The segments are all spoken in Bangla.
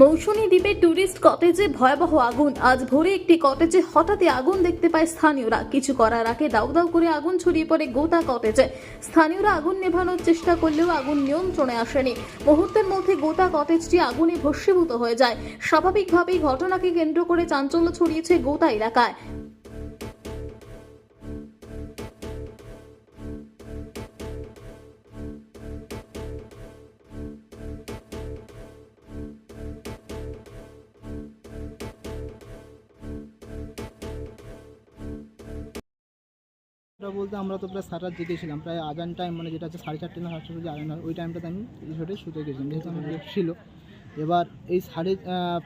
মৌসুমী দ্বীপে ট্যুরিস্ট কটেজে ভয়াবহ আগুন। আজ ভোরে একটি কটেজে হঠাৎই আগুন দেখতে পায় স্থানীয়রা। কিছু করার আগে দাউ দাউ করে আগুন ছড়িয়ে পড়ে গোটা কটেজে। স্থানীয়রা আগুন নেভানোর চেষ্টা করলেও আগুন নিয়ন্ত্রণে আসেনি। মুহূর্তের মধ্যে গোটা কটেজটি আগুনে ভস্মীভূত হয়ে যায়। স্বাভাবিকভাবেই ঘটনাকে কেন্দ্র করে চাঞ্চল্য ছড়িয়েছে গোটা এলাকায়। বলতে আমরা তো প্রায় রাত জেগেছিলাম প্রায় আজান টাইম মানে যেটা হচ্ছে সাড়ে চারটে না সাতটা যে আজান হয়, ওই টাইমটাতে আমি রিসোর্টে শুতে গেছিলাম, যেহেতু আমার ছিল। এবার এই সাড়ে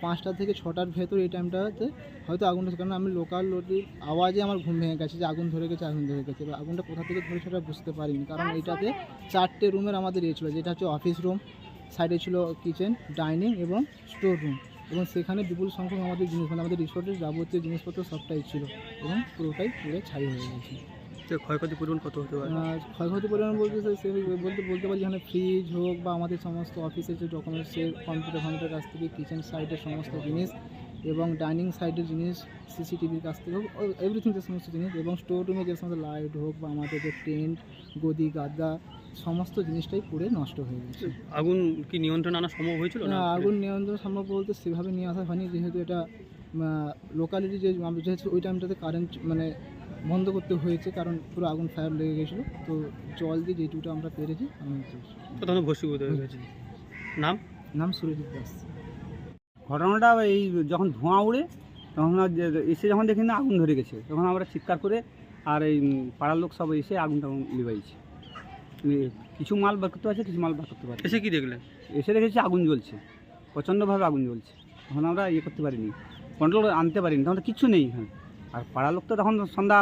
পাঁচটা থেকে ছটার ভেতর এই টাইমটাতে হয়তো আগুনটা কারণ আমি লোকাল লোকের আওয়াজে আমার ঘুম ভেঙে গেছে যে আগুন ধরে গেছে, আগুন ধরে গেছে। এবার আগুনটা কোথা থেকে ধরে সেটা বুঝতে পারিনি, কারণ এটাতে চারটে রুমের আমাদের ইয়ে ছিল, যেটা হচ্ছে অফিস রুম সাইডে ছিল কিচেন ডাইনিং এবং স্টোর রুম এবং সেখানে বিপুল সংখ্যক আমাদের জিনিস মানে আমাদের রিসোর্টের যাবতীয় জিনিসপত্র সবটাই ছিল এবং পুরোটাই পুরো ছাই হয়ে গেছে। যে ক্ষয়ক্ষতি পরিমাণ কত হতে পারে? ক্ষয়ক্ষতি পরিমাণ বলতে স্যার সে বলতে বলতে পারি যেখানে ফ্রিজ হোক বা আমাদের সমস্ত অফিসের যে ডকুমেন্টসের কম্পিউটার কম্পিউটার কাছ থেকে কিচেন সাইডের সমস্ত জিনিস এবং ডাইনিং সাইডের জিনিস সিসিটিভির কাছ থেকে হোক এভরিথিং যে সমস্ত জিনিস এবং স্টোর রুমে যে সমস্ত লাইট হোক বা আমাদের যে টেন্ট গদি গাদা সমস্ত জিনিসটাই পুড়ে নষ্ট হয়ে গেছে। আগুন কি নিয়ন্ত্রণে আনা সম্ভব হয়েছিল না? না আগুন নিয়ন্ত্রণ সম্ভব বলতে সেভাবে নিয়ে আসা হয়নি যেহেতু এটা লোকালিটি যে যেহেতু ওই টাইমটাতে কারেন্ট মানে বন্ধ করতে হয়েছে কারণ পুরো আগুন ফায়ার লেগে গেছিল। তো জল দিয়ে যেটুকুটা আমরা পেরেছি আমি তখন ভস্মীভূত হয়ে গেছে। নাম? নাম সুরজিৎ দাস। ঘটনাটা এই যখন ধোঁয়া উড়ে তখন এসে যখন দেখি না আগুন ধরে গেছে। তখন আমরা চিৎকার করে আর এই পাড়ার লোক সব এসে আগুন আগুনটা লিবাইছে কিছু মাল বার করতে পারছে কিছু মাল বার করতে পারছে এসে কি দেখলেন? এসে দেখেছি আগুন জ্বলছে। প্রচণ্ডভাবে আগুন জ্বলছে। তখন আমরা ইয়ে করতে পারিনি কন্ট্রোল আনতে পারিনি। তখন তো কিচ্ছু নেই এখানে। আর পাড়ার লোক তো তখন সন্ধ্যা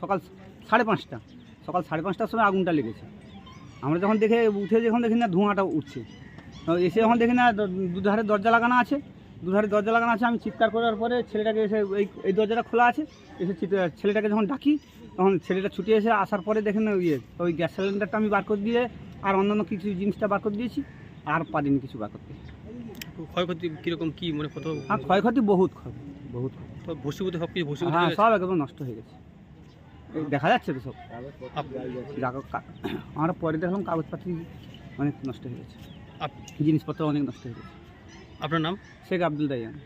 সকাল সাড়ে পাঁচটা। সকাল সাড়ে পাঁচটার সময় আগুনটা লেগেছে। আমরা যখন দেখে উঠে যখন দেখি না ধোঁয়াটা উঠছে। এসে যখন দেখি না দুধারে দরজা লাগানো আছে। দুধারে দরজা লাগানো আছে আমি চিৎকার করার পরে ছেলেটাকে এসে এই এই দরজাটা খোলা আছে। এসে ছেলেটাকে যখন ডাকি তখন ছেলেটা ছুটে এসে আসার পরে দেখেন না ইয়ে ওই গ্যাস সিলিন্ডারটা আমি বার করে দিয়ে আর অন্যান্য কিছু জিনিসটা বার করে দিয়েছি। আর পারিনি কিছু বার করতে। ক্ষয়ক্ষতি কীরকম কী মানে কত আর ক্ষয়ক্ষতি বহুত ক্ষয় বহুত। ক্ষয়। সব কিছু ভস্মীভূত হ্যাঁ গেছে? সব একদম নষ্ট হয়ে গেছে। এই দেখা যাচ্ছে তো সব। যা- কা- আমরা পরে দেখলাম কাগজপাতি অনেক নষ্ট হয়ে গেছে। আপ- জিনিসপত্র অনেক নষ্ট হয়ে গেছে। আপনার নাম? শেখ আব্দুল দাইয়ান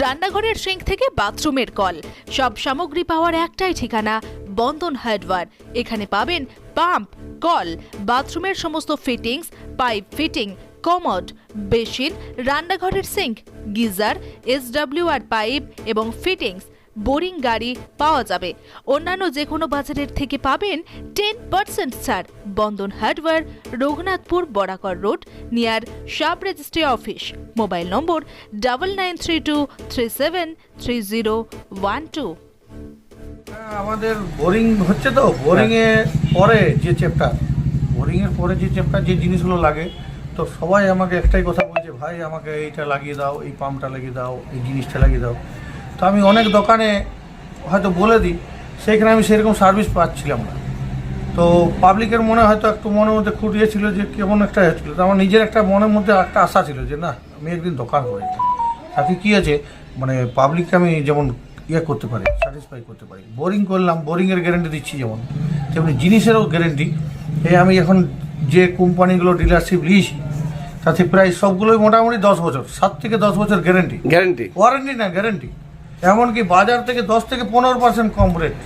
রান্নাঘরের সিঙ্ক থেকে বাথরুমের কল। সব সামগ্রী পাওয়ার একটাই ঠিকানা বন্ধন হার্ডওয়্যার এখানে পাবেন পাম্প কল বাথরুমের সমস্ত fittings pipe fitting commode basin রান্নাঘরের সিঙ্ক গিজার এসডব্লিউআর পাইপ এবং ফিটিংস বোরিং গাড়ি পাওয়া যাবে। অন্যান্য যে কোনো বাজারের থেকে পাবেন টেন পার্সেন্ট ছাড়। Bandhan hardware Raghunathpur Barakar road near sub registry office. Mobile number double nine three two three seven three zero one two. হ্যাঁ, আমাদের বোরিং হচ্ছে তো বোরিং এ পরে যে চ্যাপ্টার বোরিং এর পরে যে চ্যাপ্টার যে জিনিসগুলো লাগে তো সবাই আমাকে একটাই কথা বলছে ভাই, আমাকে এইটা লাগিয়ে দাও, এই পাম্পটা লাগিয়ে দাও, এই জিনিসটা লাগিয়ে দাও। তো আমি অনেক দোকানে হয়তো বলে দিই, সেইখানে আমি সেরকম সার্ভিস পাচ্ছিলাম না। তো পাবলিকের মনে হয়তো একটু মনের মধ্যে খুঁটিয়ে ছিল যে, কেমন একটা হচ্ছিল তো আমার নিজের একটা মনের মধ্যে একটা আশা ছিল যে, না, আমি একদিন দোকান করি তাতে কী আছে মানে পাবলিককে আমি যেমন ইয়ে করতে পারি স্যাটিসফাই করতে পারি। বোরিং করলাম বোরিংয়ের গ্যারেন্টি দিচ্ছি যেমন। তেমনি জিনিসেরও গ্যারেন্টি এই আমি এখন যে কোম্পানিগুলো ডিলারশিপ নিয়েছি তাতে প্রায় সবগুলোই মোটামুটি দশ বছর সাত থেকে দশ বছর গ্যারেন্টি গ্যারেন্টি ওয়ারেন্টি না গ্যারেন্টি এমনকি বাজার থেকে দশ থেকে পনেরো পার্সেন্ট কম রেট